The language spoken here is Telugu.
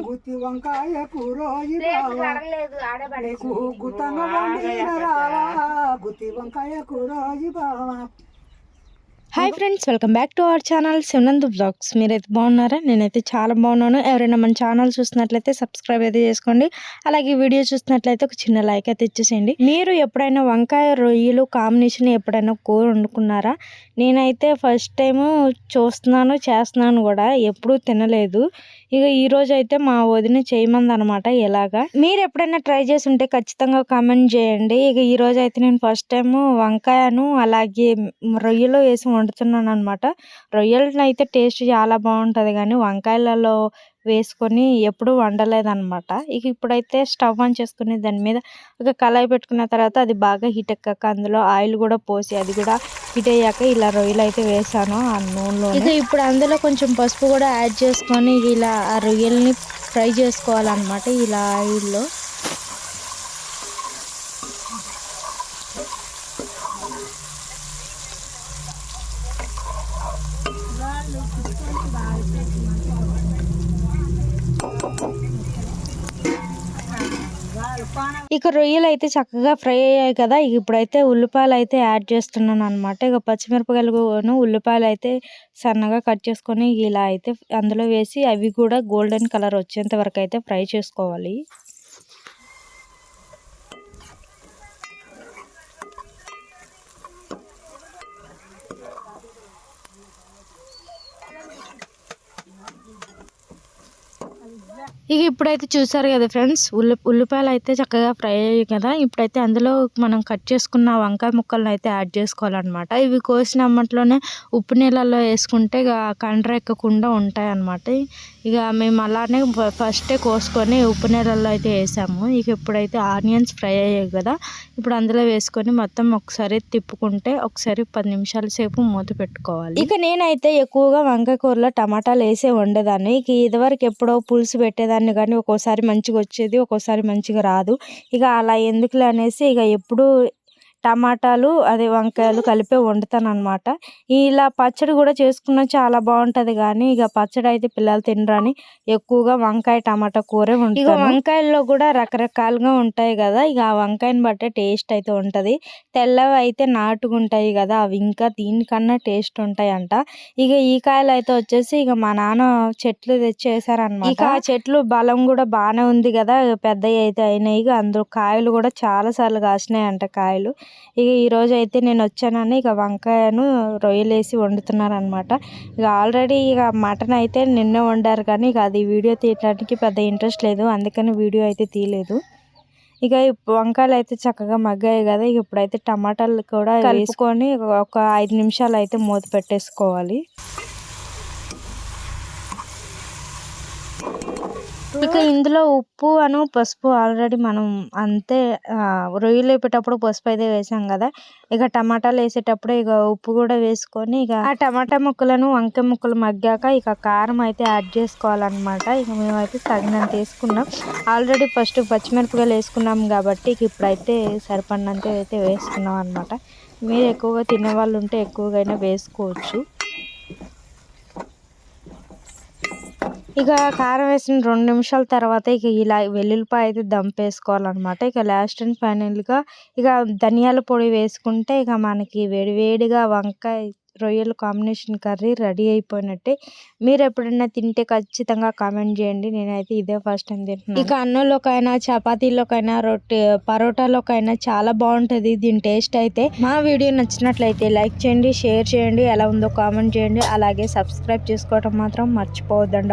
గుత్తి వంకాయ కూరోయి గుత్తన వండిన రావా. గుత్తి వంకాయ కూరోయి బావా hi friends welcome back to our channel Shivanand blogs. మీరైతే బాగున్నారా? నేనైతే చాలా బాగున్నాను. ఎవరైనా మన ఛానల్ చూసినట్లయితే సబ్స్క్రైబ్ అయితే చేసుకోండి. అలాగే వీడియో చూసినట్లయితే ఒక చిన్న లైక్ అయితే ఇచ్చేసేయండి. మీరు ఎప్పుడైనా వంకాయ రొయ్యలు కాంబినేషన్ ఎప్పుడైనా కూర వండుకున్నారా? నేనైతే ఫస్ట్ టైం చూస్తున్నాను చేస్తున్నాను కూడా. ఎప్పుడూ తినలేదు. ఇక ఈ రోజు అయితే మా వదిన చేయమంది అనమాట ఎలాగా. మీరు ఎప్పుడైనా ట్రై చేసి ఉంటే ఖచ్చితంగా కామెంట్ చేయండి. ఇక ఈ రోజు అయితే నేను ఫస్ట్ టైం వంకాయను అలాగే రొయ్యలు వేసి వండుతున్నాను అనమాట రొయ్యలను అయితే టేస్ట్ చాలా బాగుంటుంది కానీ వంకాయలలో వేసుకొని ఎప్పుడు వండలేదన్నమాట. ఇక ఇప్పుడైతే స్టవ్ ఆన్ చేసుకుని దాని మీద ఒక కళాయి పెట్టుకున్న తర్వాత అది బాగా హీట్ ఎక్కాక అందులో ఆయిల్ కూడా పోసి అది కూడా హీట్ అయ్యాక ఇలా రొయ్యలు అయితే వేసాను ఆ నూనెలో ఇక ఇప్పుడు అందులో కొంచెం పసుపు కూడా యాడ్ చేసుకొని ఇలా ఆ రొయ్యల్ని ఫ్రై చేసుకోవాలన్నమాట ఇలా ఆయిల్లో. ఇక రొయ్యలు అయితే చక్కగా ఫ్రై అయ్యాయి కదా. ఇప్పుడైతే ఉల్లిపాయలు అయితే యాడ్ చేస్తున్నాను అనమాట ఇక పచ్చిమిరపకాయలు ఉల్లిపాయలు అయితే సన్నగా కట్ చేసుకొని ఇలా అయితే అందులో వేసి అవి కూడా గోల్డెన్ కలర్ వచ్చేంత వరకు అయితే ఫ్రై చేసుకోవాలి. ఇక ఇప్పుడైతే చూసారు కదా ఫ్రెండ్స్ ఉల్లి ఉల్లిపాయలు అయితే చక్కగా ఫ్రై అయ్యాయి కదా. ఇప్పుడైతే అందులో మనం కట్ చేసుకున్న వంకాయ ముక్కలను అయితే యాడ్ చేసుకోవాలన్నమాట. ఇవి కోసిన అమ్మట్లోనే ఉప్పు నీళ్ళల్లో వేసుకుంటే ఇక కండ్ర ఎక్కకుండా ఉంటాయి అన్నమాట ఇక మేము అలానే ఫస్టే కోసుకొని ఉప్పు నీళ్ళల్లో అయితే వేసాము. ఇక ఇప్పుడైతే ఆనియన్స్ ఫ్రై అయ్యాయి కదా. ఇప్పుడు అందులో వేసుకొని మొత్తం ఒకసారి తిప్పుకుంటే ఒకసారి పది నిమిషాల సేపు మూత పెట్టుకోవాలి. ఇక నేనైతే ఎక్కువగా వంకాయ కూరలో టమాటాలు వేసే వండేదాన్ని. ఇక ఇదివరకు ఎప్పుడో పులుసు పెట్టేదాన్ని కానీ ఒక్కోసారి మంచిగా వచ్చేది ఒక్కోసారి మంచిగా రాదు. ఇక అలా ఎందుకులే అనేసి ఇక ఎప్పుడూ టమాటాలు అదే వంకాయలు కలిపే వండుతాను అనమాట ఇలా పచ్చడి కూడా చేసుకున్న చాలా బాగుంటది కానీ ఇక పచ్చడి అయితే పిల్లలు తినరని ఎక్కువగా వంకాయ టమాటా కూరే ఉంటుంది ఇక వంకాయల్లో కూడా రకరకాలుగా ఉంటాయి కదా ఇక ఆ వంకాయని బట్టే టేస్ట్ అయితే ఉంటది. తెల్లవి అయితే నాటుగా ఉంటాయి కదా అవి ఇంకా దీనికన్నా టేస్ట్ ఉంటాయి అంట ఇక ఈ కాయలు అయితే వచ్చేసి ఇక మా నాన్న చెట్లు తెచ్చేసారనమాట ఇక ఆ చెట్లు బలం కూడా బాగానే ఉంది కదా పెద్దవి అయితే అయినాయి. ఇక అందులో కాయలు కూడా చాలా సార్లు కాసినాయి అంట కాయలు. ఇక ఈరోజు అయితే నేను వచ్చానని ఇక వంకాయను రొయ్యలు వేసి వండుతున్నారు అనమాట ఇక ఆల్రెడీ ఇక మటన్ అయితే నిన్నే వండారు కానీ ఇక అది వీడియో తీయడానికి పెద్ద ఇంట్రెస్ట్ లేదు. అందుకని వీడియో అయితే తీయలేదు. ఇక వంకాయలు అయితే చక్కగా మగ్గాయి కదా. ఇక ఇప్పుడైతే టమాటాలు కూడా కలుపుకొని ఒక ఐదు నిమిషాలు అయితే మూత పెట్టేసుకోవాలి. ఇక ఇందులో ఉప్పు అను పసుపు ఆల్రెడీ మనం అంతే రొయ్యలు వేపేటప్పుడు పసుపు అయితే వేసాం కదా. ఇక టమాటాలు వేసేటప్పుడు ఇక ఉప్పు కూడా వేసుకొని ఇక ఆ టమాటా ముక్కలను వంకాయ ముక్కలు మగ్గాక ఇక కారం అయితే యాడ్ చేసుకోవాలన్నమాట. ఇక మేమైతే తగినంత వేసుకున్నాం. ఆల్రెడీ ఫస్ట్ పచ్చిమిరపకాయలు వేసుకున్నాం కాబట్టి ఇక ఇప్పుడైతే సరిపడినంత అయితే వేసుకున్నాం అనమాట మీరు ఎక్కువగా తినే వాళ్ళు ఉంటే ఎక్కువగా వేసుకోవచ్చు. ఇక కారం వేసిన రెండు నిమిషాల తర్వాత ఇక ఇలా వెల్లుల్లిపాయ అయితే దంపేసుకోవాలన్నమాట ఇక లాస్ట్ అండ్ ఫైనల్గా ఇక ధనియాల పొడి వేసుకుంటే ఇక మనకి వేడివేడిగా వంకాయ రొయ్యల కాంబినేషన్ కర్రీ రెడీ అయిపోయినట్టే. మీరు ఎప్పుడైనా తింటే ఖచ్చితంగా కామెంట్ చేయండి. నేనైతే ఇదే ఫస్ట్ టైం తింటున్నాను. ఇక అన్నంలోకైనా చపాతీలోకైనా రొట్టె పరోటాలోకైనా చాలా బాగుంటుంది. దీని టేస్ట్ అయితే మా వీడియో నచ్చినట్లయితే లైక్ చేయండి షేర్ చేయండి ఎలా ఉందో కామెంట్ చేయండి. అలాగే సబ్స్క్రైబ్ చేసుకోవడం మాత్రం మర్చిపోవద్దండి.